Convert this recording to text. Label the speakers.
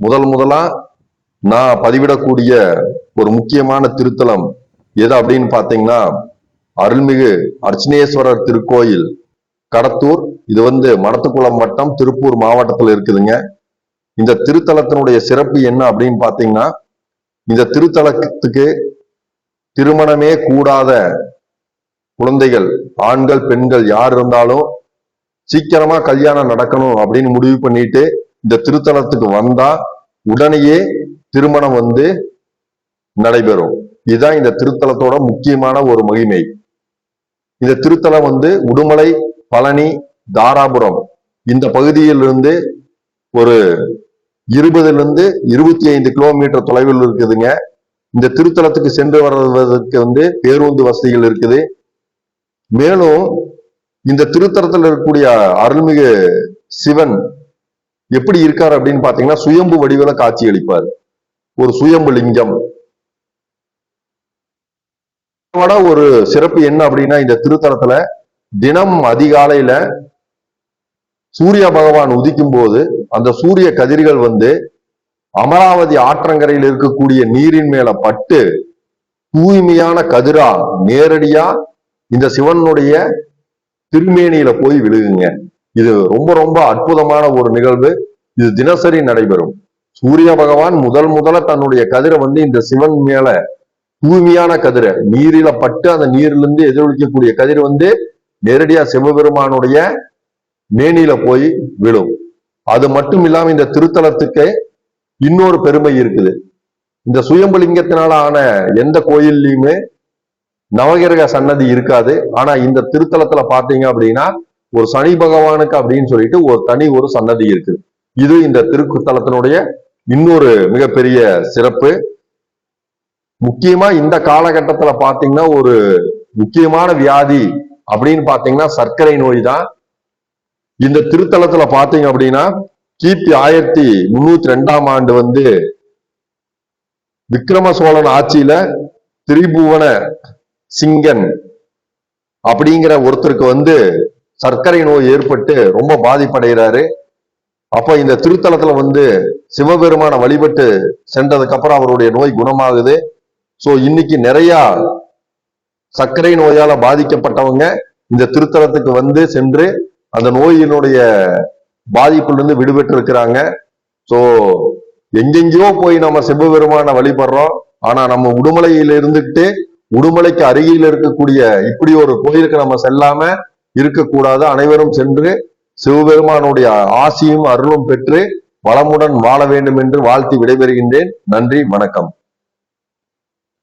Speaker 1: முதல் முதலா நான் பதிவிடக்கூடிய ஒரு முக்கியமான திருத்தலம் எது அப்படின்னு பாத்தீங்கன்னா அருள்மிகு அர்ச்சனேஸ்வரர் திருக்கோயில் கடத்தூர். இது வந்து மடத்துக்குளம் வட்டம் திருப்பூர் மாவட்டத்தில் இருக்குதுங்க. இந்த திருத்தலத்தினுடைய சிறப்பு என்ன அப்படின்னு பாத்தீங்கன்னா இந்த திருத்தலத்துக்கு திருமணமே கூடாத குழந்தைகள் ஆண்கள் பெண்கள் யார் இருந்தாலும் சீக்கிரமா கல்யாணம் நடக்கணும் அப்படின்னு முடிவு பண்ணிட்டு இந்த திருத்தலத்துக்கு வந்தா உடனேயே திருமணம் வந்து நடைபெறும். இதுதான் இந்த திருத்தலத்தோட முக்கியமான ஒரு மகிமை. இந்த திருத்தலம் வந்து உடுமலை பழனி தாராபுரம் இந்த பகுதியிலிருந்து ஒரு இருபதுல இருந்து இருபத்தி ஐந்து கிலோமீட்டர் தொலைவில் இருக்குதுங்க. இந்த திருத்தலத்துக்கு சென்று வர்றதுக்கு வந்து பேருந்து வசதிகள் இருக்குது. மேலும் இந்த திருத்தலத்தில் இருக்கக்கூடிய அருள்மிகு சிவன் எப்படி இருக்கார் அப்படின்னு பாத்தீங்கன்னா சுயம்பு வடிவில காட்சி அளிப்பார் ஒரு சுயம்பு லிங்கம். ஒரு சிறப்பு என்ன அப்படின்னா இந்த திருத்தலத்துல தினம் அதிகாலையில சூரிய பகவான் உதிக்கும் போது அந்த சூரிய கதிர்கள் வந்து அமராவதி ஆற்றங்கரையில் இருக்கக்கூடிய நீரின் மேல பட்டு தூய்மையான கதிரா நேரடியா இந்த சிவனுடைய திருமேனியில போய் விழுகுங்க. இது ரொம்ப ரொம்ப அற்புதமான ஒரு நிகழ்வு. இது தினசரி நடைபெறும். சூரிய பகவான் முதல் முதல்ல தன்னுடைய கதிரை வந்து இந்த சிவன் மேல தூய்மையான கதிரை நீரில பட்டு அந்த நீரிலிருந்து எதிரொலிக்கக்கூடிய கதிர் வந்து நேரடியா சிவபெருமானுடைய மேனியில போய் விழும். அது மட்டும் இல்லாம இந்த திருத்தலத்துக்கு இன்னொரு பெருமை இருக்குது. இந்த சுயம்பலிங்கத்தினால ஆன எந்த கோயில்லையுமே நவகிரக சன்னதி இருக்காது. ஆனா இந்த திருத்தலத்துல பாத்தீங்க அப்படின்னா ஒரு சனி பகவானுக்கு அப்படின்னு சொல்லிட்டு ஒரு தனி ஒரு சன்னதி இருக்கு. இது இந்த திருக்குத்தலத்தினுடைய இன்னொரு மிகப்பெரிய சிறப்பு. முக்கியமா இந்த காலகட்டத்துல பாத்தீங்கன்னா ஒரு முக்கியமான வியாதி அப்படின்னு பாத்தீங்கன்னா சர்க்கரை நோய் தான் இந்த திருத்தலத்துல பாத்தீங்க அப்படின்னா கிபி ஆயிரத்தி முன்னூத்தி ரெண்டாம் ஆண்டு வந்து விக்ரம சோழன் ஆட்சியில திரிபுவன சிங்கன் அப்படிங்கிற ஒருத்தருக்கு வந்து சர்க்கரை நோய் ஏற்பட்டு ரொம்ப பாதிப்படைகிறாரு. அப்போ இந்த திருத்தலத்துல வந்து சிவபெருமான வழிபட்டு சென்றதுக்கு அப்புறம் அவருடைய நோய் குணமாகுது. ஸோ இன்னைக்கு நிறைய சர்க்கரை நோயால பாதிக்கப்பட்டவங்க இந்த திருத்தலத்துக்கு வந்து சென்று அந்த நோயினுடைய பாதிப்பிலிருந்து விடுபட்டு இருக்கிறாங்க ஸோ எங்கெங்கயோ போய் நம்ம சிவபெருமான வழிபடுறோம். ஆனா நம்ம உடுமலையில இருந்துட்டு உடுமலைக்கு அருகில் இருக்கக்கூடிய இப்படி ஒரு கோயிலுக்கு நம்ம செல்லாம இருக்கக்கூடாது. அனைவரும் சென்று சிவபெருமானுடைய ஆசியும் அருளும் பெற்று வளமுடன் வாழ வேண்டும் என்று வாழ்த்தி விடைபெறுகின்றேன். நன்றி வணக்கம்.